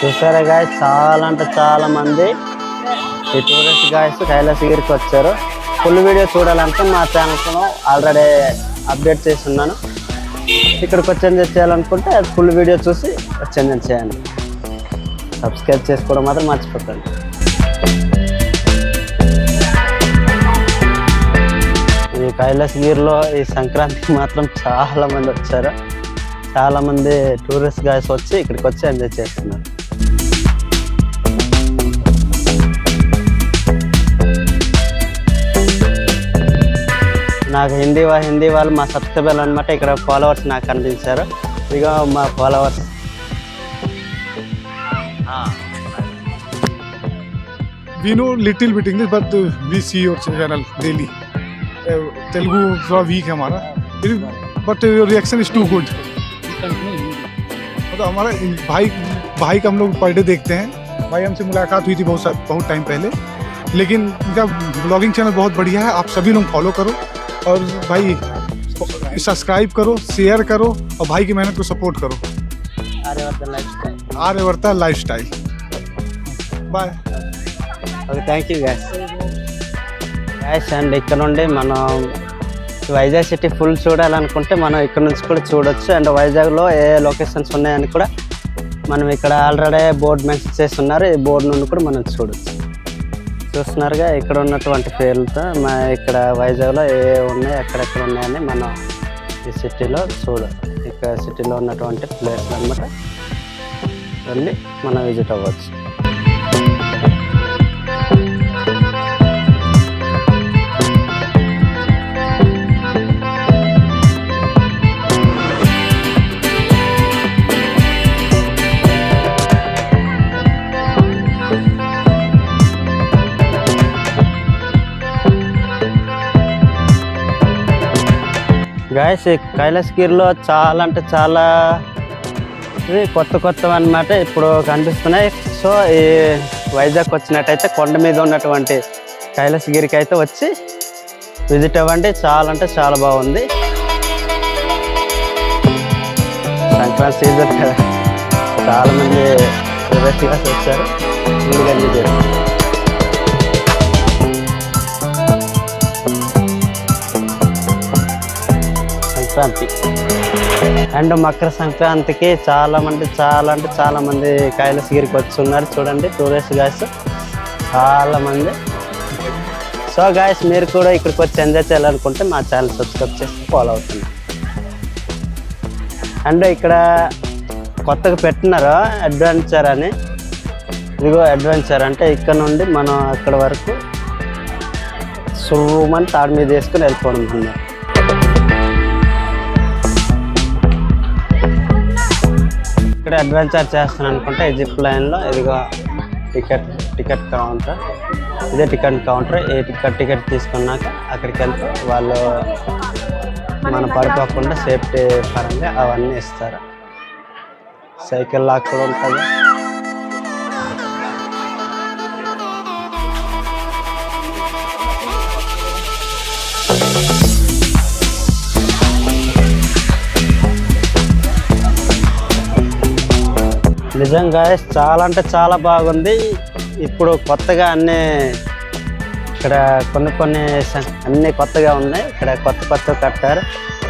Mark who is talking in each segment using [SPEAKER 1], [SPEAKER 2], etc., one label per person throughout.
[SPEAKER 1] చూసారా గాయ చాలా అంటే చాలా మంది ఈ టూరిస్ట్ గాయస్ కైలాసగిరికి వచ్చారు. ఫుల్ వీడియో చూడాలంటే మా ఛానల్ ఆల్రెడీ అప్డేట్ చేసి ఉన్నాను. ఇక్కడికి వచ్చి ఎంజాయ్ చేయాలనుకుంటే అది ఫుల్ వీడియో చూసి వచ్చి ఎంజాయ్ చేయండి. సబ్స్క్రైబ్ చేసుకోవడం మాత్రం మర్చిపోకండి. ఈ కైలాసగిరిలో ఈ సంక్రాంతికి మాత్రం చాలా మంది వచ్చారు. చాలామంది టూరిస్ట్ గాయస్ వచ్చి ఇక్కడికి వచ్చి ఎంజాయ్ చేస్తున్నారు. నాకు హిందీ వా హిందీ వాళ్ళు మా సబ్స్క్రైబర్లు అనమాట ఇక్కడ ఫాలోవర్స్ నాకు కనిపించారు ఇక మా followers
[SPEAKER 2] we know little bit English, but uh, we see your channel daily. Uh, Telugu थोड़ा weak है हमारा, but uh, your reaction is too good. मतलब हमारा भाई भाई का हम लोग पर डे देखते हैं भाई हमसे मुलाकात हुई थी बहुत सा- बहुत टाइम पहले लेकिन इनका ब्लॉगिंग चैनल बहुत बढ़िया है आप सभी लोग फॉलो करो और भाई सब्सक्राइब करो शेयर करो और भाई की मेहनत को सपोर्ट करो
[SPEAKER 1] Aryavardhan
[SPEAKER 2] lifestyle Aryavarta lifestyle bye
[SPEAKER 1] okay thank you gas guys and ఇక్కడ నుండి మనం వైజాగ్ సిటీ ఫుల్ చూడాలనుకుంటే మనం ఇక్కడ నుంచి కూడా చూడొచ్చు అండ్ వైజాగ్లో ఏ లొకేషన్స్ ఉన్నాయని కూడా మనం ఇక్కడ ఆల్రెడీ బోర్డు మెన్షన్ చేస్తున్నారు ఈ బోర్డు నుండి కూడా మనం చూడొచ్చు చూస్తున్నారుగా ఇక్కడ ఉన్నటువంటి పేర్లతో మా ఇక్కడ వైజాగ్లో ఏ ఉన్నాయి ఎక్కడెక్కడ ఉన్నాయని మనం ఈ సిటీలో చూడ ఇక్కడ సిటీలో ఉన్నటువంటి ప్లేస్లు అనమాట వెళ్ళి మనం విజిట్ అవ్వచ్చు. గాయస్ ఈ కైలాసగిరిలో చాలా అంటే చాలా కొత్త కొత్తవి అన్నమాట. ఇప్పుడు కనిపిస్తున్నాయి. సో ఈ వైజాగ్ వచ్చినట్టయితే కొండ మీద ఉన్నటువంటి కైలాసగిరికి అయితే వచ్చి విజిట్ అవ్వండి. చాలా అంటే చాలా బాగుంది. సంక్రాంతి సీజన్ కదా. చాలా వచ్చారు. ముందుగా సంక్రాంతి. అండ్ మకర సంక్రాంతికి చాలా మంది చాలా అంటే చాలా మంది కైలాసగిరికి వచ్చి ఉన్నారు చూడండి టూరిస్ట్ గాయస్ చాలా మంది. సో గాయస్ మీరు కూడా ఇక్కడికి వచ్చి ఎంజాయ్ చేయాలనుకుంటే మా ఛానల్ సబ్స్క్రైబ్ చేసి ఫాలో అవుతుంది. అండ్ ఇక్కడ కొత్తగా పెట్టినారు? అడ్వెంచర్ అని. ఇదిగో అడ్వెంచర్ అంటే ఇక్కడ నుండి మనం అక్కడ వరకు సుమని తాడి మీద వేసుకుని వెళ్ళిపోవడం అన్నారు. ఇక్కడ అడ్వెంచర్ చేస్తాను అనుకుంటే ఈ జిప్ లైన్లో ఇదిగో టికెట్ టికెట్ కౌంటర్ ఇదే టికెట్ కౌంటర్ ఏ టికెట్ టికెట్ తీసుకున్నాక అక్కడికి వెళ్తే వాళ్ళు మనం పడిపోకుండా సేఫ్టీ పరంగా అవన్నీ ఇస్తారు. సైకిల్ లాక్ కూడా ఉంటుంది. నిజంగా చాలా అంటే చాలా బాగుంది. ఇప్పుడు కొత్తగా అన్ని ఇక్కడ కొన్ని కొన్ని అన్నీ అన్ని కొత్తగా ఉన్నాయి. ఇక్కడ కొత్త కొత్త కట్టారు.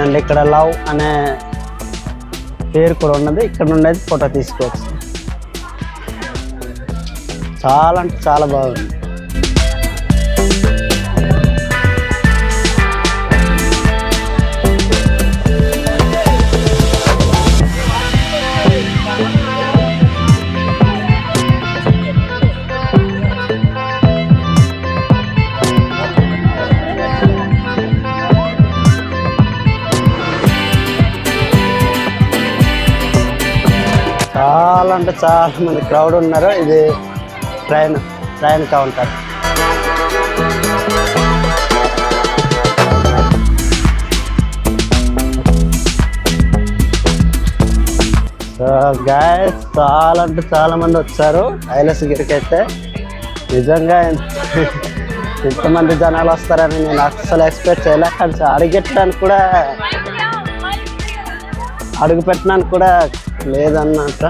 [SPEAKER 1] అండ్ ఇక్కడ లవ్ అనే పేరు కూడా ఉన్నది. ఇక్కడ నుండి అయితే ఫోటో తీసుకోవచ్చు. చాలా అంటే చాలా బాగుంది. చాలా అంటే చాలా మంది క్రౌడ్ ఉన్నారు. ఇది train train counter. So guys చాలా అంటే చాలా మంది వచ్చారు. ఐలసగిరికి అయితే నిజంగా ఇంతమంది జనాలు వస్తారని నేను అస్సలు ఎక్స్పెక్ట్ చేయలే. కానీ అడిగెట్టడానికి కూడా అడుగు పెట్టడానికి కూడా లేదన్నట్ట